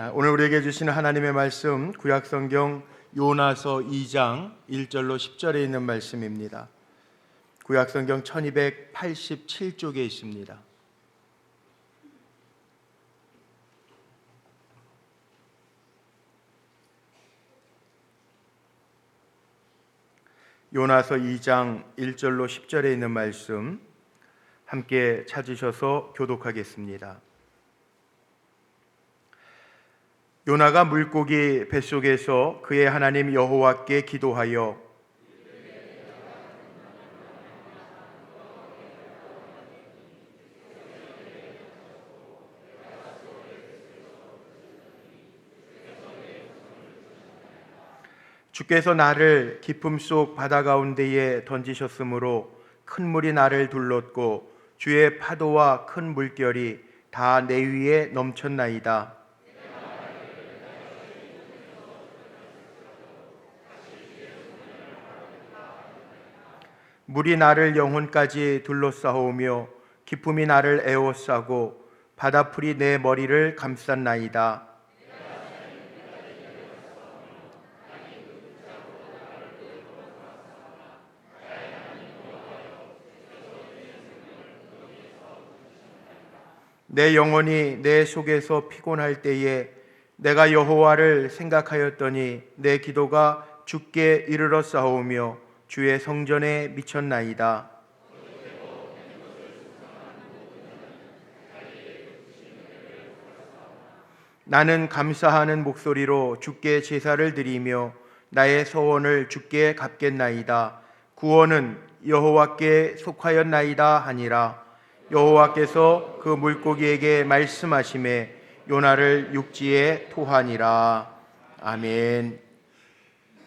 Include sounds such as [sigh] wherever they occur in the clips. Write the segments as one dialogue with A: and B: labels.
A: 아, 오늘 우리에게 주시는 하나님의 말씀 구약 성경 요나서 2장 1절로 10절에 있는 말씀입니다. 구약 성경 1287쪽에 있습니다. 요나서 2장 1절로 10절에 있는 말씀 함께 찾으셔서 교독하겠습니다. 요나가 물고기 뱃속에서 그의 하나님 여호와께 기도하여 주께서 나를 깊음 속 바다 가운데에 던지셨으므로 큰 물이 나를 둘렀고 주의 파도와 큰 물결이 다 내 위에 넘쳤나이다. 물이 나를 영혼까지 둘러싸오며 기품이 나를 에워싸고 바다풀이 내 머리를 감쌌나이다. 내 영혼이 내 속에서 피곤할 때에 내가 여호와를 생각하였더니 내 기도가 주께 이르러 싸우며 주의 성전에 미쳤나이다. 나는 감사하는 목소리로 주께 제사를 드리며 나의 소원을 주께 갚겠나이다. 구원은 여호와께 속하였나이다 하니라. 여호와께서 그 물고기에게 말씀하심에 요나를 육지에 토하니라. 아멘.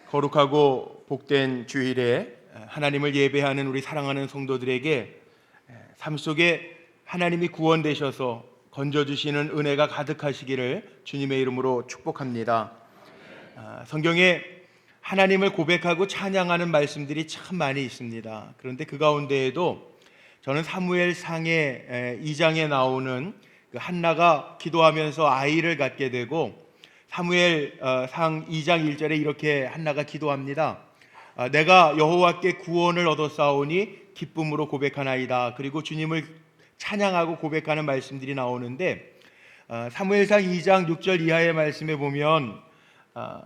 A: 거룩하고 복된 주일에 하나님을 예배하는 우리 사랑하는 성도들에게 삶 속에 하나님이 구원되셔서 건져 주시는 은혜가 가득하시기를 주님의 이름으로 축복합니다. 아, 성경에 하나님을 고백하고 찬양하는 말씀들이 참 많이 있습니다. 그런데 그 가운데에도 저는 사무엘 상의 2장에 나오는 그 한나가 기도하면서 아이를 갖게 되고 사무엘 어, 상 2장 1절에 이렇게 한나가 기도합니다. 아, 내가 여호와께 구원을 얻었사오니 기쁨으로 고백하나이다. 그리고 주님을 찬양하고 고백하는 말씀들이 나오는데 어, 사무엘상 2장 6절 이하의 말씀에 보면 아,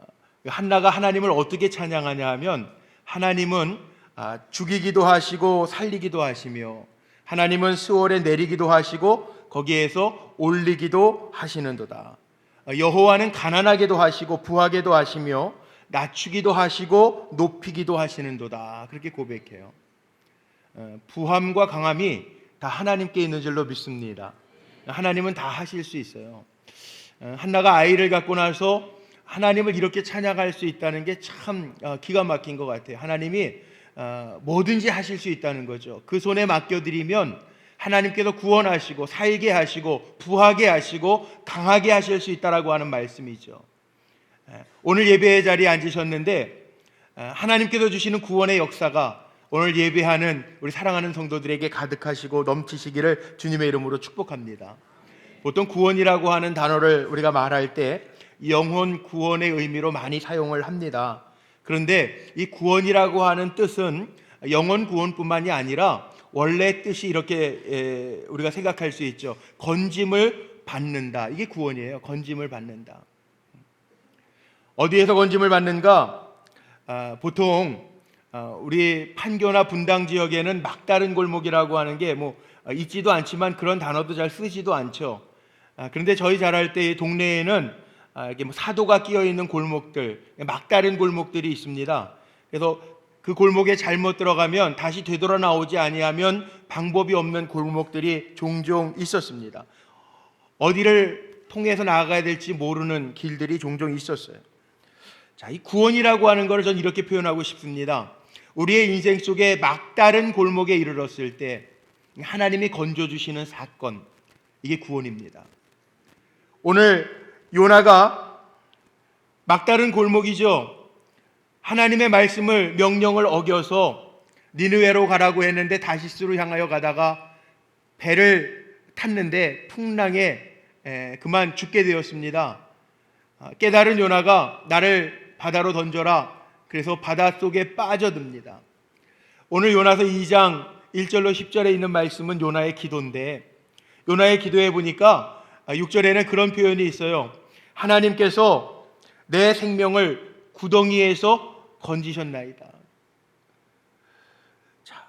A: 한나가 하나님을 어떻게 찬양하냐 하면 하나님은 아, 죽이기도 하시고 살리기도 하시며 하나님은 수월에 내리기도 하시고 거기에서 올리기도 하시는도다. 어, 여호와는 가난하게도 하시고 부하게도 하시며 낮추기도 하시고 높이기도 하시는도다. 그렇게 고백해요. 어, 부함과 강함이 다 하나님께 있는 줄로 믿습니다. 하나님은 다 하실 수 있어요. 어, 한나가 아이를 갖고 나서 하나님을 이렇게 찬양할 수 있다는 게 참 기가 막힌 것 같아요. 하나님이 뭐든지 하실 수 있다는 거죠. 그 손에 맡겨드리면 하나님께서 구원하시고 살게 하시고 부하게 하시고 강하게 하실 수 있다라고 하는 말씀이죠. 오늘 예배의 자리에 앉으셨는데 하나님께서 주시는 구원의 역사가 오늘 예배하는 우리 사랑하는 성도들에게 가득하시고 넘치시기를 주님의 이름으로 축복합니다. 보통 구원이라고 하는 단어를 우리가 말할 때 영혼 구원의 의미로 많이 사용을 합니다. 그런데 이 구원이라고 하는 뜻은 영혼 구원뿐만이 아니라 원래 뜻이 이렇게 우리가 생각할 수 있죠. 건짐을 받는다. 이게 구원이에요. 건짐을 받는다. 어디에서 건짐을 받는가? 아, 보통 아, 우리 판교나 분당 지역에는 막다른 골목이라고 하는 게 뭐 있지도 않지만 그런 단어도 잘 쓰지도 않죠. 아, 그런데 저희 자랄 때 동네에는 아, 이게 뭐 사도가 끼어 있는 골목들, 막다른 골목들이 있습니다. 그래서 그 골목에 잘못 들어가면 다시 되돌아 나오지 아니하면 방법이 없는 골목들이 종종 있었습니다. 어디를 통해서 나아가야 될지 모르는 길들이 종종 있었어요. 자, 이 구원이라고 하는 것을 저는 이렇게 표현하고 싶습니다. 우리의 인생 속에 막다른 골목에 이르렀을 때 하나님이 건져 주시는 사건 이게 구원입니다. 오늘 요나가 막다른 골목이죠. 하나님의 말씀을 명령을 어겨서 니느웨로 가라고 했는데 다시스로 향하여 가다가 배를 탔는데 풍랑에 그만 죽게 되었습니다. 아, 깨달은 요나가 나를 바다로 던져라. 그래서 바다 속에 빠져듭니다. 오늘 요나서 2장 1절로 10절에 있는 말씀은 요나의 기도인데 요나의 기도에 보니까 6절에는 그런 표현이 있어요. 하나님께서 내 생명을 구덩이에서 건지셨나이다. 자,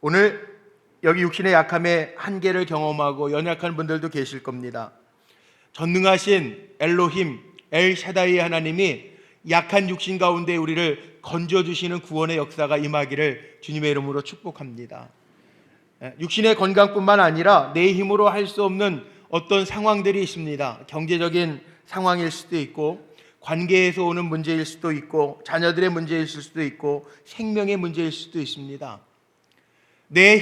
A: 오늘 여기 육신의 약함의 한계를 경험하고 연약한 분들도 계실 겁니다. 전능하신 엘로힘, 엘샤다이 하나님이 약한 육신 가운데 우리를 건져주시는 구원의 역사가 임하기를 주님의 이름으로 축복합니다. 예, 육신의 건강뿐만 아니라 내 힘으로 할 수 없는 어떤 상황들이 있습니다. 경제적인 상황일 수도 있고, 관계에서 오는 문제일 수도 있고, 자녀들의 문제일 수도 있고, 생명의 문제일 수도 있습니다. 내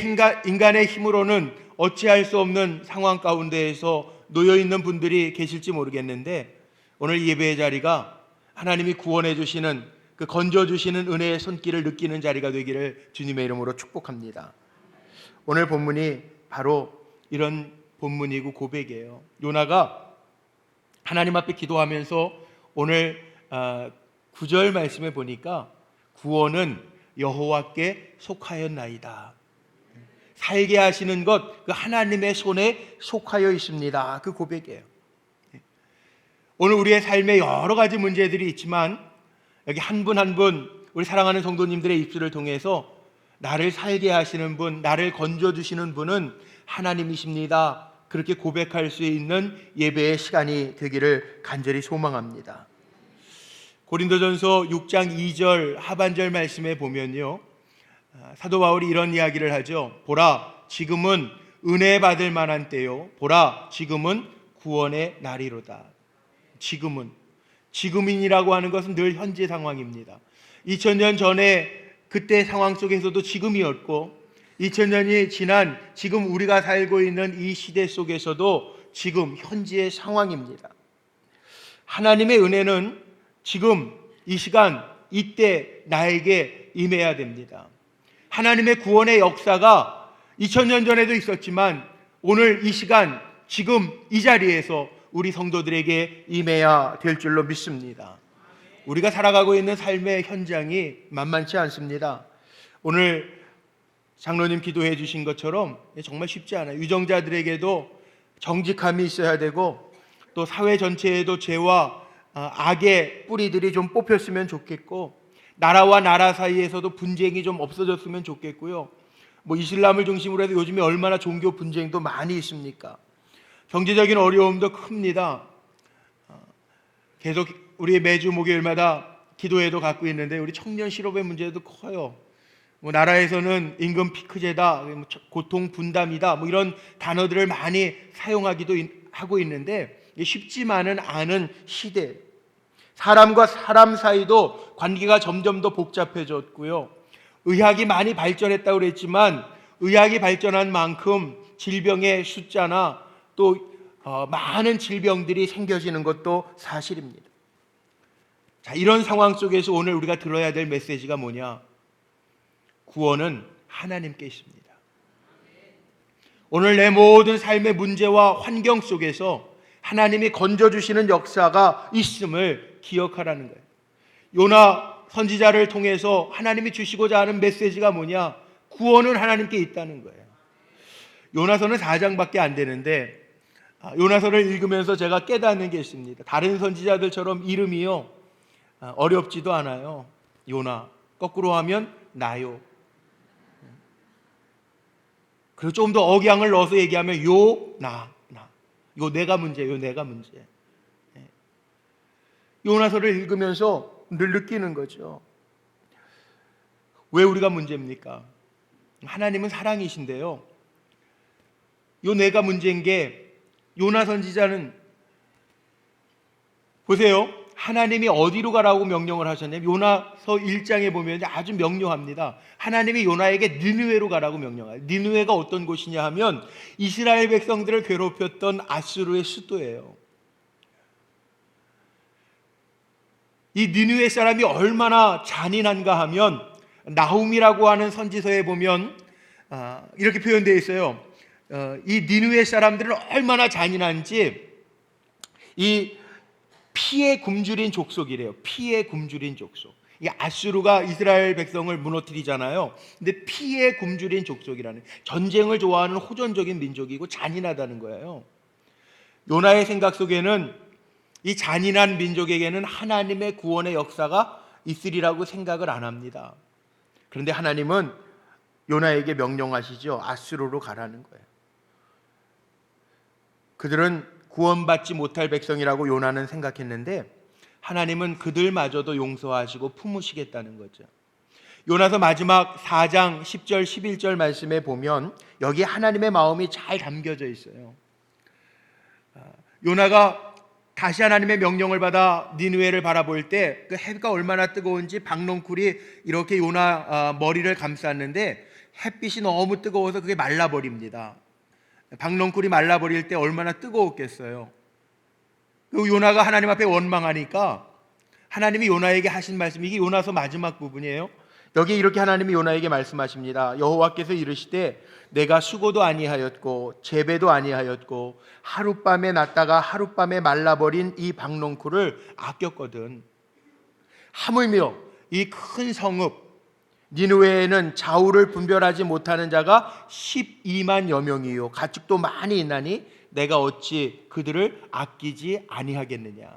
A: 인간의 힘으로는 어찌할 수 없는 상황 가운데에서 놓여 있는 분들이 계실지 모르겠는데 오늘 예배의 자리가 하나님이 구원해 주시는 그 건져 주시는 은혜의 손길을 느끼는 자리가 되기를 주님의 이름으로 축복합니다. 오늘 본문이 바로 이런 본문이고 고백이에요. 요나가 하나님 앞에 기도하면서 오늘 9절 아, 말씀에 보니까 구원은 여호와께 속하였나이다. 살게 하시는 것, 그 하나님의 손에 속하여 있습니다. 그 고백이에요. 오늘 우리의 삶에 여러 가지 문제들이 있지만 여기 한 분 한 분 우리 사랑하는 성도님들의 입술을 통해서 나를 살게 하시는 분, 나를 건져 주시는 분은 하나님이십니다. 그렇게 고백할 수 있는 예배의 시간이 되기를 간절히 소망합니다. 고린도전서 6장 2절 하반절 말씀에 보면요. 아, 사도 바울이 이런 이야기를 하죠. 보라, 지금은 은혜 받을 만한 때요. 보라, 지금은 구원의 날이로다. 지금은 지금인이라고 하는 것은 늘 현재 상황입니다. 2000년 전에 그때 상황 속에서도 지금이었고 2000년이 지난 지금 우리가 살고 있는 이 시대 속에서도 지금 현재의 상황입니다. 하나님의 은혜는 지금 이 시간 이때 나에게 임해야 됩니다. 하나님의 구원의 역사가 2000년 전에도 있었지만 오늘 이 시간 지금 이 자리에서 우리 성도들에게 임해야 될 줄로 믿습니다. 우리가 살아가고 있는 삶의 현장이 만만치 않습니다. 오늘 장로님 기도해 주신 것처럼 정말 쉽지 않아요. 유정자들에게도 정직함이 있어야 되고 또 사회 전체에도 죄와 아, 악의 뿌리들이 좀 뽑혔으면 좋겠고 나라와 나라 사이에서도 분쟁이 좀 없어졌으면 좋겠고요. 뭐 이슬람을 중심으로 해서 요즘에 얼마나 종교 분쟁도 많이 있습니까? 경제적인 어려움도 큽니다. 어, 계속 우리 매주 목요일마다 기도회도 갖고 있는데 우리 청년 실업의 문제도 커요. 뭐 나라에서는 임금 피크제다, 뭐 고통 분담이다, 뭐 이런 단어들을 많이 사용하기도 하고 있는데 쉽지만은 않은 시대. 사람과 사람 사이도 관계가 점점 더 복잡해졌고요. 의학이 많이 발전했다고 그랬지만 의학이 발전한 만큼 질병의 숫자나 또 어, 많은 질병들이 생겨지는 것도 사실입니다. 자, 이런 상황 속에서 오늘 우리가 들어야 될 메시지가 뭐냐? 구원은 하나님께 있습니다. 오늘 내 모든 삶의 문제와 환경 속에서 하나님이 건져주시는 역사가 있음을 기억하라는 거예요. 요나 선지자를 통해서 하나님이 주시고자 하는 메시지가 뭐냐? 구원은 하나님께 있다는 거예요. 요나서는 4장밖에 안 되는데 아, 요나서를 읽으면서 제가 깨닫는 게 있습니다. 다른 선지자들처럼 이름이요 아, 어렵지도 않아요. 요나 거꾸로 하면 나요. 그리고 좀 더 억양을 넣어서 얘기하면 요나 이거 내가 문제예요. 내가 문제. 예. 요나서를 읽으면서 늘 느끼는 거죠. 왜 우리가 문제입니까? 하나님은 사랑이신데요. 요 내가 문제인 게 요나 선지자는 보세요. 하나님이 어디로 가라고 명령을 하셨냐면 요나서 1장에 보면 아주 명료합니다. 하나님이 요나에게 니느웨로 가라고 명령해요. 니느웨가 어떤 곳이냐 하면 이스라엘 백성들을 괴롭혔던 아수르의 수도예요. 이 니느웨 사람이 얼마나 잔인한가 하면 나훔이라고 하는 선지서에 보면 아, 이렇게 표현되어 있어요. 어, 이 니느웨 사람들은 얼마나 잔인한지 이 피에 굶주린 족속이래요. 피에 굶주린 족속. 이 아수르가 이스라엘 백성을 무너뜨리잖아요. 근데 피에 굶주린 족속이라는 전쟁을 좋아하는 호전적인 민족이고 잔인하다는 거예요. 요나의 생각 속에는 이 잔인한 민족에게는 하나님의 구원의 역사가 있으리라고 생각을 안 합니다. 그런데 하나님은 요나에게 명령하시죠. 아수르로 가라는 거예요. 그들은 구원받지 못할 백성이라고 요나는 생각했는데 하나님은 그들마저도 용서하시고 품으시겠다는 거죠. 요나서 마지막 4장 10절 11절 말씀에 보면 여기 하나님의 마음이 잘 담겨져 있어요. 아, 요나가 다시 하나님의 명령을 받아 니누에를 바라볼 때 그 해가 얼마나 뜨거운지 박농쿨이 이렇게 요나 아, 머리를 감쌌는데 햇빛이 너무 뜨거워서 그게 말라버립니다. 박농쿨이 말라버릴 때 얼마나 뜨거웠겠어요. 그 요나가 하나님 앞에 원망하니까 하나님이 요나에게 하신 말씀 이게 요나서 마지막 부분이에요. 여기 이렇게 하나님이 요나에게 말씀하십니다. 여호와께서 이르시되 내가 수고도 아니하였고 재배도 아니하였고 하룻밤에 났다가 하룻밤에 말라버린 이 박농쿨을 아꼈거든. 하물며 이 큰 성읍 니누웨에는 좌우를 분별하지 못하는 자가 12만여 명이요 가축도 많이 있나니 내가 어찌 그들을 아끼지 아니하겠느냐.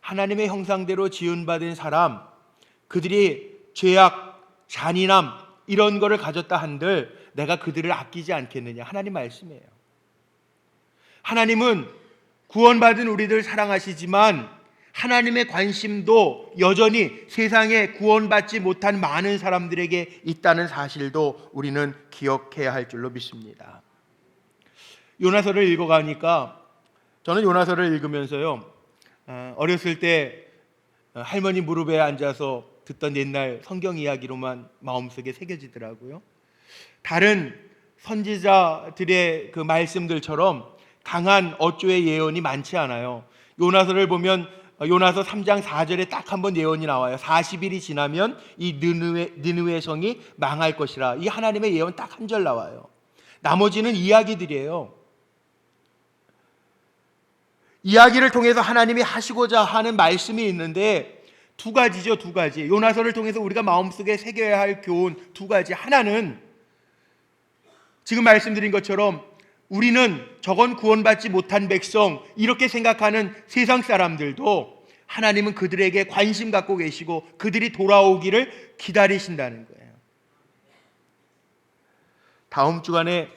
A: 하나님의 형상대로 지은 받은 사람, 그들이 죄악, 잔인함 이런 거를 가졌다 한들 내가 그들을 아끼지 않겠느냐. 하나님 말씀이에요. 하나님은 구원받은 우리들 사랑하시지만 하나님의 관심도 여전히 세상에 구원받지 못한 많은 사람들에게 있다는 사실도 우리는 기억해야 할 줄로 믿습니다. 요나서를 읽어가니까 저는 요나서를 읽으면서요 어, 어렸을 때 어, 할머니 무릎에 앉아서 듣던 옛날 성경 이야기로만 마음속에 새겨지더라고요. 다른 선지자들의 그 말씀들처럼 강한 어조의 예언이 많지 않아요. 요나서를 보면 어, 요나서 3장 4절에 딱 한 번 예언이 나와요. 40일이 지나면 이 느느웨, 느느웨 성이 망할 것이라. 이 하나님의 예언 딱 한 절 나와요. 나머지는 이야기들이에요. 이야기를 통해서 하나님이 하시고자 하는 말씀이 있는데 두 가지죠, 두 가지. 요나서를 통해서 우리가 마음속에 새겨야 할 교훈 두 가지. 하나는 지금 말씀드린 것처럼 우리는 저건 구원받지 못한 백성 이렇게 생각하는 세상 사람들도 하나님은 그들에게 관심 갖고 계시고 그들이 돌아오기를 기다리신다는 거예요. 다음 주간에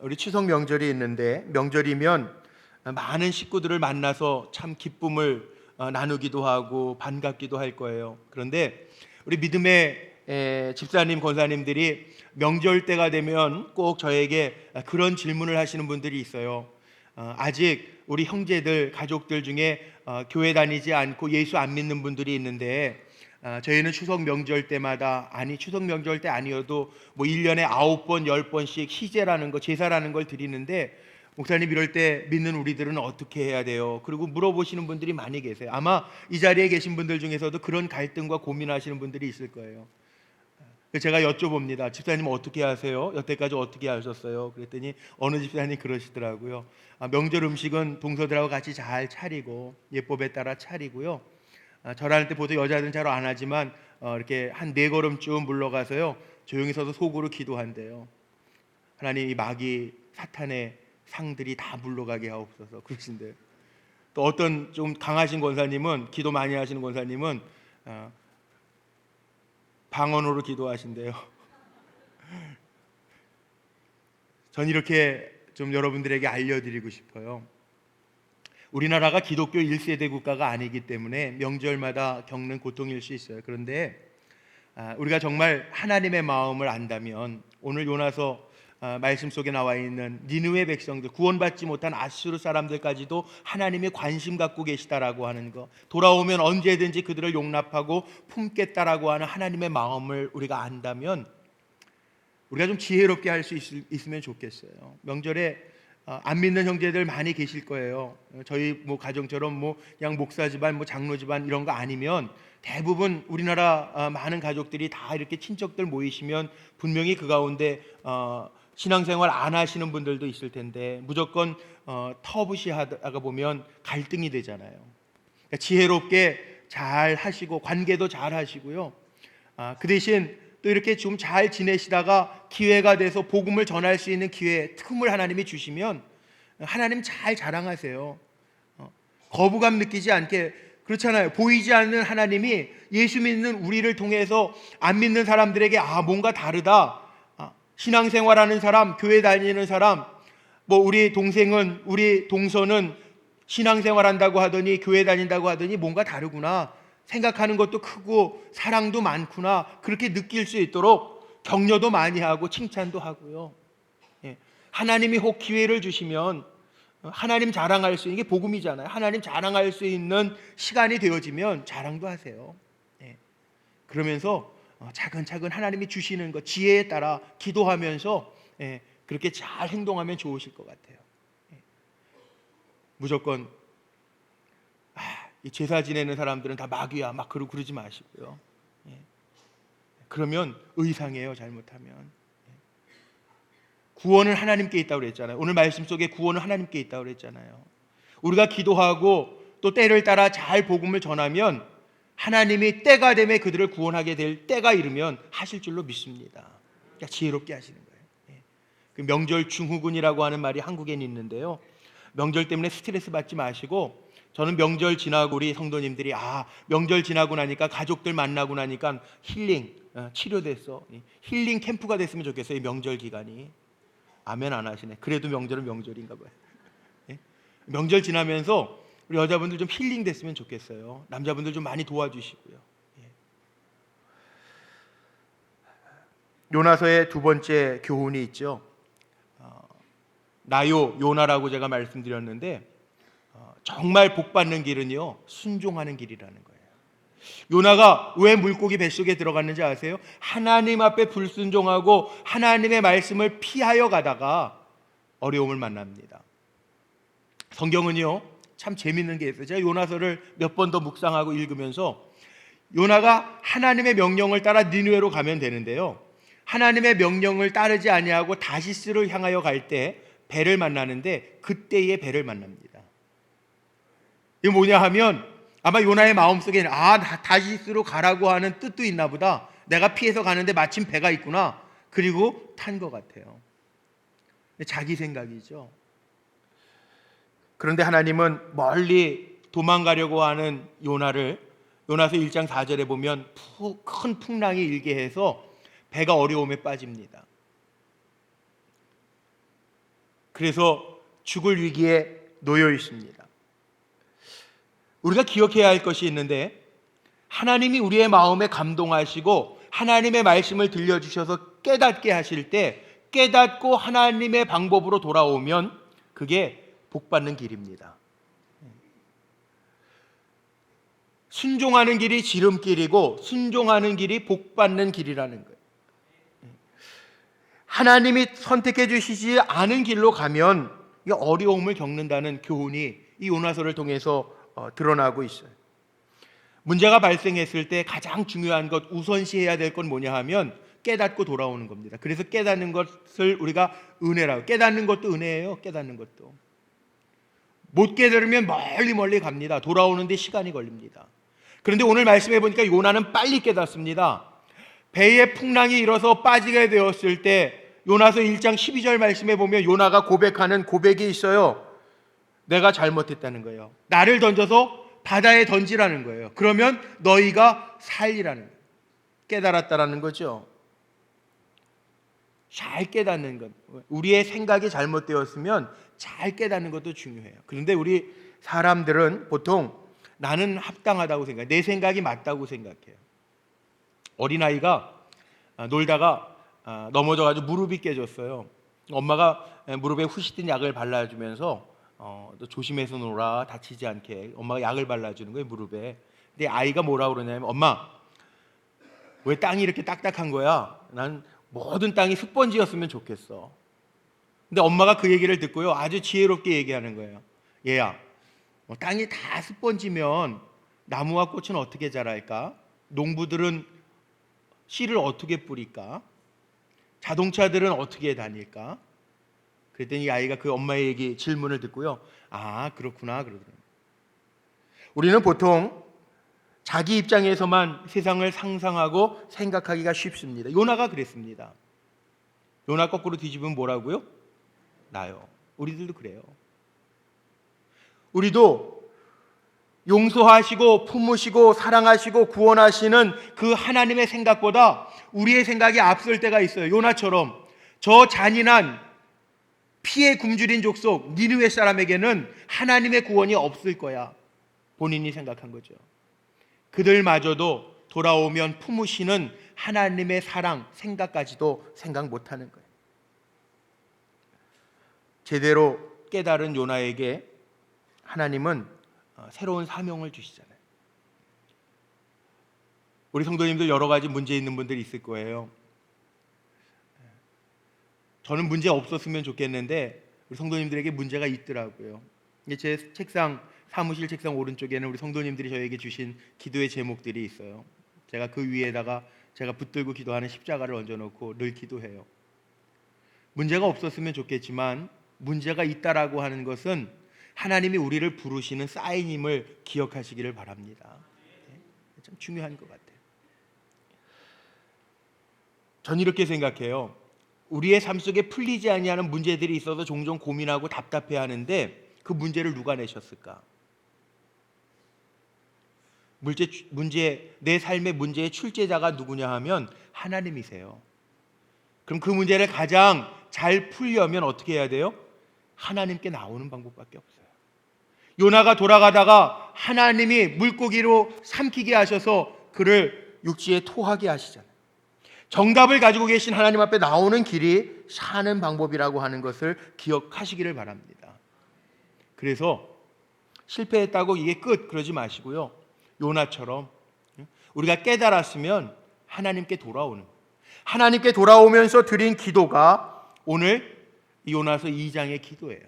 A: 우리 추석 명절이 있는데 명절이면 많은 식구들을 만나서 참 기쁨을 어, 나누기도 하고 반갑기도 할 거예요. 그런데 우리 믿음의 에, 집사님, 권사님들이 명절 때가 되면 꼭 저에게 그런 질문을 하시는 분들이 있어요. 어, 아직 우리 형제들, 가족들 중에 어, 교회 다니지 않고 예수 안 믿는 분들이 있는데 어, 저희는 추석 명절 때마다 아니 추석 명절 때 아니어도 뭐 1년에 9번, 10번씩 희제라는 거, 제사라는 걸 드리는데 목사님 이럴 때 믿는 우리들은 어떻게 해야 돼요? 그리고 물어보시는 분들이 많이 계세요. 아마 이 자리에 계신 분들 중에서도 그런 갈등과 고민하시는 분들이 있을 거예요. 제가 여쭤봅니다. 집사님 어떻게 하세요? 여태까지 어떻게 하셨어요? 그랬더니 어느 집사님 그러시더라고요. 아, 명절 음식은 동서들하고 같이 잘 차리고 예법에 따라 차리고요. 아, 절할 때 보통 여자들은 잘 안 하지만 어, 이렇게 한 네 걸음쯤 물러가서요. 조용히 서서 속으로 기도한대요. 하나님 이 마귀 사탄의 상들이 다 물러가게 하옵소서 그러신데 또 어떤 좀 강하신 권사님은 기도 많이 하시는 권사님은 어, 방언으로 기도하신대요. [laughs] 전 이렇게 좀 여러분들에게 알려드리고 싶어요. 우리나라가 기독교 1세대 국가가 아니기 때문에 명절마다 겪는 고통일 수 있어요. 그런데 아, 우리가 정말 하나님의 마음을 안다면 오늘 요나서 아, 말씀 속에 나와 있는 니느웨 백성들 구원받지 못한 아수르 사람들까지도 하나님이 관심 갖고 계시다라고 하는 거 돌아오면 언제든지 그들을 용납하고 품겠다라고 하는 하나님의 마음을 우리가 안다면 우리가 좀 지혜롭게 할 수 있으면 좋겠어요. 명절에 어, 안 믿는 형제들 많이 계실 거예요. 저희 뭐 가정처럼 뭐 그냥 목사 집안, 뭐 장로 집안 이런 거 아니면 대부분 우리나라 어, 많은 가족들이 다 이렇게 친척들 모이시면 분명히 그 가운데 어, 신앙생활 안 하시는 분들도 있을 텐데 무조건 터부시하다가 보면 갈등이 되잖아요. 그러니까 지혜롭게 잘 하시고 관계도 잘 하시고요. 아, 그 대신 또 이렇게 좀 잘 지내시다가 기회가 돼서 복음을 전할 수 있는 기회, 틈을 하나님이 주시면 하나님 잘 자랑하세요. 어, 거부감 느끼지 않게 그렇잖아요. 보이지 않는 하나님이 예수 믿는 우리를 통해서 안 믿는 사람들에게 아 뭔가 다르다. 아, 신앙생활하는 사람, 교회 다니는 사람, 뭐 우리 동생은 우리 동서는 신앙생활한다고 하더니 교회 다닌다고 하더니 뭔가 다르구나. 생각하는 것도 크고 사랑도 많구나. 그렇게 느낄 수 있도록 격려도 많이 하고 칭찬도 하고요. 예. 하나님이 혹 기회를 주시면 하나님 자랑할 수 있는 게 복음이잖아요. 하나님 자랑할 수 있는 시간이 되어지면 자랑도 하세요. 예. 그러면서 어, 차근차근 하나님이 주시는 것 지혜에 따라 기도하면서 예, 그렇게 잘 행동하면 좋으실 것 같아요. 예. 무조건 아, 이 제사 지내는 사람들은 다 마귀야 막 그러고 그러지 마시고요. 예. 그러면 의상해요 잘못하면. 예. 구원은 하나님께 있다고 그랬잖아요. 오늘 말씀 속에 구원은 하나님께 있다고 그랬잖아요. 우리가 기도하고 또 때를 따라 잘 복음을 전하면 하나님이 때가 되면 그들을 구원하게 될 때가 이르면 하실 줄로 믿습니다. 그러니까 지혜롭게 하시는 거예요. 예. 그 명절 중후군이라고 하는 말이 한국엔 있는데요. 명절 때문에 스트레스 받지 마시고 저는 명절 지나고 우리 성도님들이 아 명절 지나고 나니까 가족들 만나고 나니까 힐링 어, 치료됐어 이 힐링 캠프가 됐으면 좋겠어요 이 명절 기간이 아멘 안 하시네 그래도 명절은 명절인가 봐요 예? 명절 지나면서 우리 여자분들 좀 힐링 됐으면 좋겠어요 남자분들 좀 많이 도와주시고요 예. 요나서의 두 번째 교훈이 있죠 어, 나요 요나라고 제가 말씀드렸는데 어, 정말 복 받는 길은요 순종하는 길이라는 거예요. 요나가 왜 물고기 뱃속에 들어갔는지 아세요? 하나님 앞에 불순종하고 하나님의 말씀을 피하여 가다가 어려움을 만납니다. 성경은요 참 재밌는 게 있어요. 제가 요나서를 몇 번 더 묵상하고 읽으면서 요나가 하나님의 명령을 따라 니누에로 가면 되는데요. 하나님의 명령을 따르지 아니하고 다시스를 향하여 갈 때 배를 만나는데 그때의 배를 만납니다. 이게 뭐냐 하면 아마 요나의 마음속에는 아 다- 다시스로 가라고 하는 뜻도 있나 보다. 내가 피해서 가는데 마침 배가 있구나. 그리고 탄 것 같아요. 자기 생각이죠. 그런데 하나님은 멀리 도망가려고 하는 요나를 요나서 1장 4절에 보면 푹- 큰 풍랑이 일게 해서 배가 어려움에 빠집니다. 그래서 죽을 위기에 놓여 있습니다. 우리가 기억해야 할 것이 있는데 하나님이 우리의 마음에 감동하시고 하나님의 말씀을 들려주셔서 깨닫게 하실 때 깨닫고 하나님의 방법으로 돌아오면 그게 복받는 길입니다. 순종하는 길이 지름길이고 순종하는 길이 복받는 길이라는 거예요. 하나님이 선택해 주시지 않은 길로 가면 이 어려움을 겪는다는 교훈이 이 요나서를 통해서 어, 드러나고 있어요. 문제가 발생했을 때 가장 중요한 것 우선시해야 될 건 뭐냐 하면 깨닫고 돌아오는 겁니다. 그래서 깨닫는 것을 우리가 은혜라고 깨닫는 것도 은혜예요. 깨닫는 것도 못 깨달으면 멀리 멀리 갑니다. 돌아오는데 시간이 걸립니다. 그런데 오늘 말씀해 보니까 요나는 빨리 깨닫습니다. 배에 풍랑이 일어서 빠지게 되었을 때 요나서 1장 12절 말씀에 보면 요나가 고백하는 고백이 있어요. 내가 잘못했다는 거예요. 나를 던져서 바다에 던지라는 거예요. 그러면 너희가 살리라는. 깨달았다라는 거죠. 잘 깨닫는 것. 우리의 생각이 잘못되었으면 잘 깨닫는 것도 중요해요. 그런데 우리 사람들은 보통 나는 합당하다고 생각해. 내 생각이 맞다고 생각해요. 어린아이가 아, 놀다가 아, 넘어져 가지고 무릎이 깨졌어요. 엄마가 무릎에 후시딘 약을 발라 주면서 어, 너 조심해서 놀아 다치지 않게 엄마가 약을 발라주는 거예요 무릎에. 근데 아이가 뭐라 그러냐면 엄마 왜 땅이 이렇게 딱딱한 거야? 난 모든 땅이 스펀지였으면 좋겠어. 근데 엄마가 그 얘기를 듣고요 아주 지혜롭게 얘기하는 거예요. 얘야, 뭐 땅이 다 스펀지면 나무와 꽃은 어떻게 자랄까? 농부들은 씨를 어떻게 뿌릴까? 자동차들은 어떻게 다닐까? 그랬더니 이 아이가 그 엄마의 얘기 질문을 듣고요. 아 그렇구나 그러더라고요. 우리는 보통 자기 입장에서만 세상을 상상하고 생각하기가 쉽습니다. 요나가 그랬습니다. 요나 거꾸로 뒤집으면 뭐라고요? 나요. 우리들도 그래요. 우리도 용서하시고 품으시고 사랑하시고 구원하시는 그 하나님의 생각보다 우리의 생각이 앞설 때가 있어요. 요나처럼 저 잔인한 피해 굶주린 족속 니느웨 사람에게는 하나님의 구원이 없을 거야. 본인이 생각한 거죠. 그들마저도 돌아오면 품으시는 하나님의 사랑 생각까지도 생각 못하는 거예요. 제대로 깨달은 요나에게 하나님은 어, 새로운 사명을 주시잖아요. 우리 성도님들 여러 가지 문제 있는 분들이 있을 거예요. 저는 문제 없었으면 좋겠는데 우리 성도님들에게 문제가 있더라고요. 이게 제 책상 사무실 책상 오른쪽에는 우리 성도님들이 저에게 주신 기도의 제목들이 있어요. 제가 그 위에다가 제가 붙들고 기도하는 십자가를 얹어놓고 늘 기도해요. 문제가 없었으면 좋겠지만 문제가 있다라고 하는 것은 하나님이 우리를 부르시는 사인임을 기억하시기를 바랍니다. 네, 참 중요한 것 같아요. 전 이렇게 생각해요. 우리의 삶 속에 풀리지 아니하는 문제들이 있어서 종종 고민하고 답답해하는데 그 문제를 누가 내셨을까? 문제, 문제 내 삶의 문제의 출제자가 누구냐 하면 하나님이세요. 그럼 그 문제를 가장 잘 풀려면 어떻게 해야 돼요? 하나님께 나오는 방법밖에 없어요. 요나가 돌아가다가 하나님이 물고기로 삼키게 하셔서 그를 육지에 토하게 하시잖아요. 정답을 가지고 계신 하나님 앞에 나오는 길이 사는 방법이라고 하는 것을 기억하시기를 바랍니다. 그래서 실패했다고 이게 끝 그러지 마시고요. 요나처럼 우리가 깨달았으면 하나님께 돌아오는 하나님께 돌아오면서 드린 기도가 오늘 요나서 2장의 기도예요.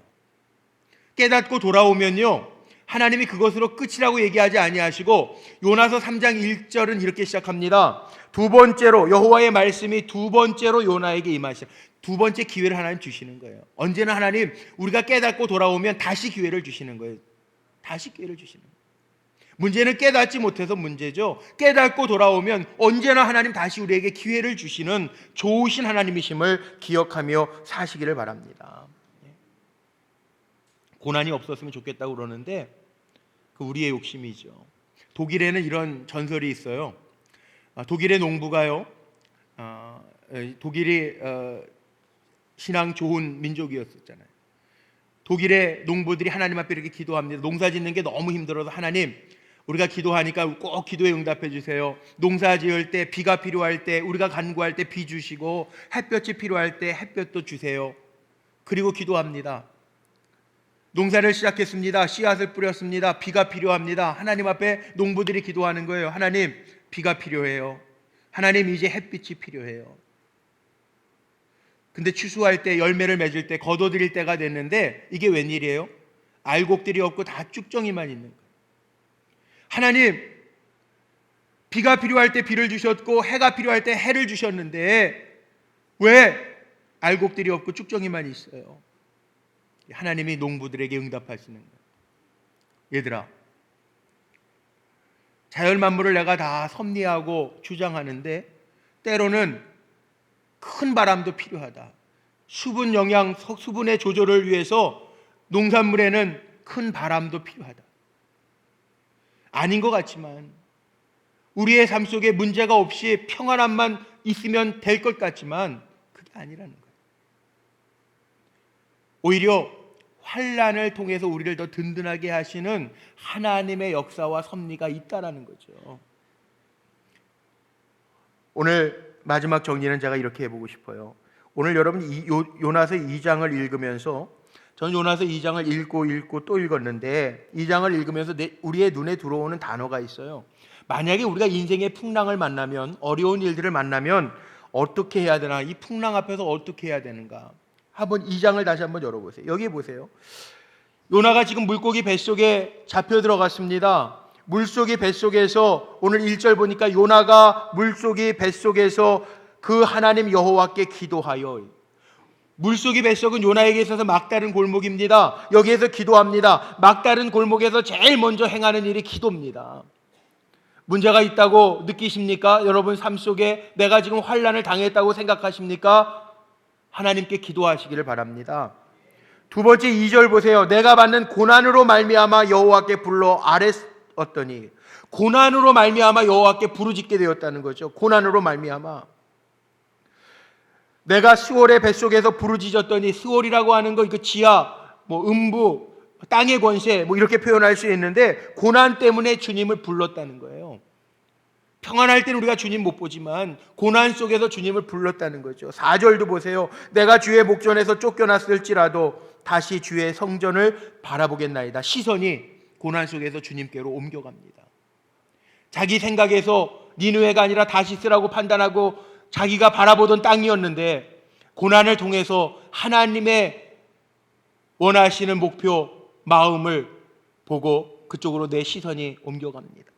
A: 깨닫고 돌아오면요. 하나님이 그것으로 끝이라고 얘기하지 아니하시고 요나서 3장 1절은 이렇게 시작합니다. 두 번째로 여호와의 말씀이 두 번째로 요나에게 임하시라. 두 번째 기회를 하나님 주시는 거예요. 언제나 하나님 우리가 깨닫고 돌아오면 다시 기회를 주시는 거예요. 다시 기회를 주시는 거예요. 문제는 깨닫지 못해서 문제죠. 깨닫고 돌아오면 언제나 하나님 다시 우리에게 기회를 주시는 좋으신 하나님이심을 기억하며 사시기를 바랍니다. 예. 고난이 없었으면 좋겠다고 그러는데 그 우리의 욕심이죠. 독일에는 이런 전설이 있어요. 아, 독일의 농부가요. 아, 독일이 어, 신앙 좋은 민족이었었잖아요. 독일의 농부들이 하나님 앞에 이렇게 기도합니다. 농사 짓는 게 너무 힘들어서 하나님 우리가 기도하니까 꼭 기도에 응답해 주세요. 농사 지을 때 비가 필요할 때 우리가 간구할 때 비 주시고 햇볕이 필요할 때 햇볕도 주세요. 그리고 기도합니다. 농사를 시작했습니다. 씨앗을 뿌렸습니다. 비가 필요합니다. 하나님 앞에 농부들이 기도하는 거예요. 하나님, 비가 필요해요. 하나님 이제 햇빛이 필요해요. 근데 추수할 때 열매를 맺을 때 거둬들일 때가 됐는데 이게 웬일이에요? 알곡들이 없고 다 쭉정이만 있는 거예요. 하나님 비가 필요할 때 비를 주셨고 해가 필요할 때 해를 주셨는데 왜 알곡들이 없고 쭉정이만 있어요? 하나님이 농부들에게 응답하시는 거예요. 얘들아, 자연 만물을 내가 다 섭리하고 주장하는데 때로는 큰 바람도 필요하다. 수분 영양, 수분의 조절을 위해서 농산물에는 큰 바람도 필요하다. 아닌 것 같지만 우리의 삶 속에 문제가 없이 평안함만 있으면 될 것 같지만 그게 아니라는 거예요. 오히려 환란을 통해서 우리를 더 든든하게 하시는 하나님의 역사와 섭리가 있다라는 거죠. 오늘 마지막 정리는 제가 이렇게 해보고 싶어요. 오늘 여러분 이 요, 요나서 2장을 읽으면서 저는 요나서 2장을 읽고 읽고 또 읽었는데 2장을 읽으면서 내, 우리의 눈에 들어오는 단어가 있어요. 만약에 우리가 인생의 풍랑을 만나면 어려운 일들을 만나면 어떻게 해야 되나? 이 풍랑 앞에서 어떻게 해야 되는가? 한번 2장을 다시 한번 열어보세요. 여기 보세요. 요나가 지금 물고기 뱃속에 잡혀 들어갔습니다. 물속의 뱃속에서 오늘 1절 보니까 요나가 물속의 뱃속에서 그 하나님 여호와께 기도하여 물속의 뱃속은 요나에게 있어서 막다른 골목입니다. 여기에서 기도합니다. 막다른 골목에서 제일 먼저 행하는 일이 기도입니다. 문제가 있다고 느끼십니까? 여러분 삶 속에 내가 지금 환란을 당했다고 생각하십니까? 하나님께 기도하시기를 바랍니다. 두 번째 2절 보세요. 내가 받는 고난으로 말미암아 여호와께 불러 아랬었더니 고난으로 말미암아 여호와께 부르짖게 되었다는 거죠. 고난으로 말미암아 내가 스월의 뱃속에서 부르짖었더니 스월이라고 하는 거 이거 지하 뭐 음부 땅의 권세 뭐 이렇게 표현할 수 있는데 고난 때문에 주님을 불렀다는 거예요. 평안할 때는 우리가 주님 못 보지만 고난 속에서 주님을 불렀다는 거죠. 4절도 보세요. 내가 주의 목전에서 쫓겨났을지라도 다시 주의 성전을 바라보겠나이다. 시선이 고난 속에서 주님께로 옮겨갑니다. 자기 생각에서 니누에가 아니라 다시스라고 판단하고 자기가 바라보던 땅이었는데 고난을 통해서 하나님의 원하시는 목표 마음을 보고 그쪽으로 내 시선이 옮겨갑니다.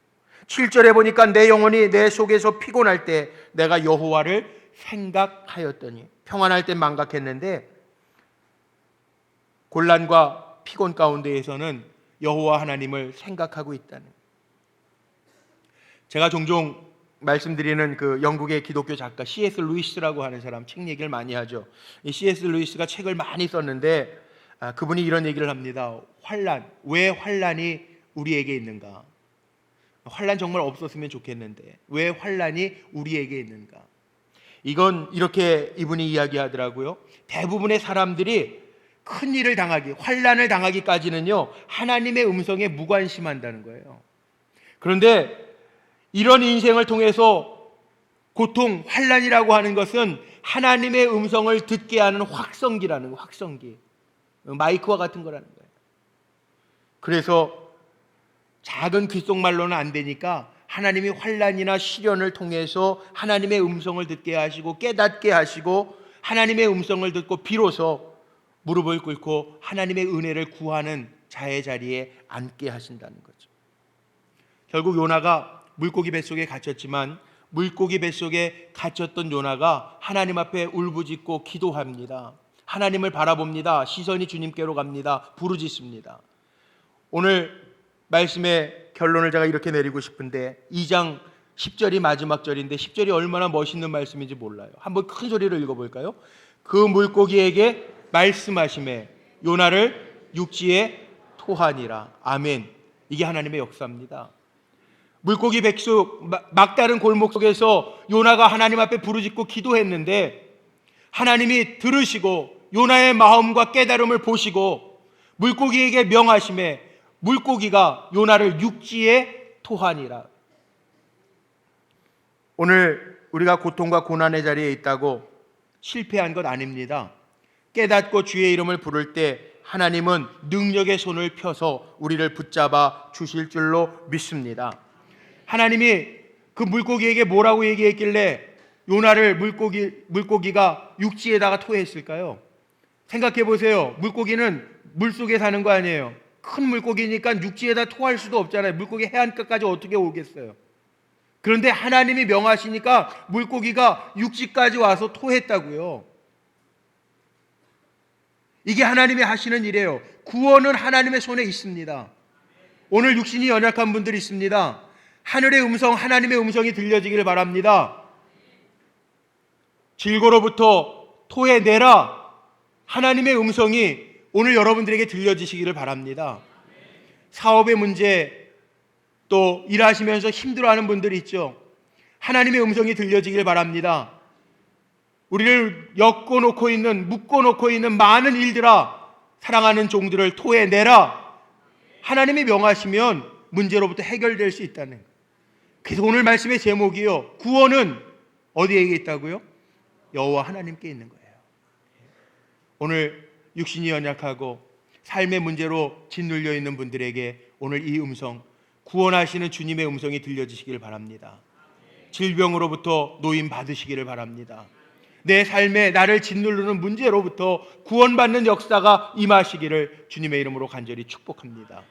A: 7절에 보니까 내 영혼이 내 속에서 피곤할 때 내가 여호와를 생각하였더니 평안할 때 망각했는데 곤란과 피곤 가운데에서는 여호와 하나님을 생각하고 있다는 제가 종종 말씀드리는 그 영국의 기독교 작가 C.S. 루이스라고 하는 사람 책 얘기를 많이 하죠. 이 C.S. 루이스가 책을 많이 썼는데 아, 그분이 이런 얘기를 합니다. 환란 왜 환란이 우리에게 있는가? 환란 정말 없었으면 좋겠는데 왜 환란이 우리에게 있는가? 이건 이렇게 이분이 이야기하더라고요. 대부분의 사람들이 큰 일을 당하기, 환란을 당하기까지는요 하나님의 음성에 무관심한다는 거예요. 그런데 이런 인생을 통해서 고통, 환란이라고 하는 것은 하나님의 음성을 듣게 하는 확성기라는 거, 확성기. 마이크와 같은 거라는 거예요. 그래서 작은 귓속말로는 안 되니까 하나님이 환란이나 시련을 통해서 하나님의 음성을 듣게 하시고 깨닫게 하시고 하나님의 음성을 듣고 비로소 무릎을 꿇고 하나님의 은혜를 구하는 자의 자리에 앉게 하신다는 거죠. 결국 요나가 물고기 뱃속에 갇혔지만 물고기 뱃속에 갇혔던 요나가 하나님 앞에 울부짖고 기도합니다. 하나님을 바라봅니다. 시선이 주님께로 갑니다. 부르짖습니다. 오늘 말씀의 결론을 제가 이렇게 내리고 싶은데 2장 10절이 마지막 절인데 10절이 얼마나 멋있는 말씀인지 몰라요. 한번 큰 소리로 읽어 볼까요? 그 물고기에게 말씀하심에 요나를 육지에 토하니라. 아멘. 이게 하나님의 역사입니다. 물고기 백숙 막다른 골목 속에서 요나가 하나님 앞에 부르짖고 기도했는데 하나님이 들으시고 요나의 마음과 깨달음을 보시고 물고기에게 명하심에 물고기가 요나를 육지에 토하니라. 오늘 우리가 고통과 고난의 자리에 있다고 실패한 것 아닙니다. 깨닫고 주의 이름을 부를 때 하나님은 능력의 손을 펴서 우리를 붙잡아 주실 줄로 믿습니다. 하나님이 그 물고기에게 뭐라고 얘기했길래 요나를 물고기 물고기가 육지에다가 토했을까요? 생각해 보세요. 물고기는 물 속에 사는 거 아니에요. 큰 물고기니까 육지에다 토할 수도 없잖아요. 물고기 해안가까지 어떻게 오겠어요? 그런데 하나님이 명하시니까 물고기가 육지까지 와서 토했다고요. 이게 하나님이 하시는 일이에요. 구원은 하나님의 손에 있습니다. 오늘 육신이 연약한 분들이 있습니다. 하늘의 음성, 하나님의 음성이 들려지기를 바랍니다. 질고로부터 토해내라. 하나님의 음성이 오늘 여러분들에게 들려지시기를 바랍니다. 사업의 문제, 또 일하시면서 힘들어하는 분들이 있죠. 하나님의 음성이 들려지길 바랍니다. 우리를 엮어 놓고 있는, 묶어 놓고 있는 많은 일들아, 사랑하는 종들을 토해내라. 하나님이 명하시면 문제로부터 해결될 수 있다는 그래서 오늘 말씀의 제목이요. 구원은 어디에 있다고요? 여호와 하나님께 있는 거예요. 오늘 육신이 연약하고 삶의 문제로 짓눌려 있는 분들에게 오늘 이 음성 구원하시는 주님의 음성이 들려지시기를 바랍니다. 질병으로부터 노임 받으시기를 바랍니다. 내 삶에 나를 짓누르는 문제로부터 구원받는 역사가 임하시기를 주님의 이름으로 간절히 축복합니다.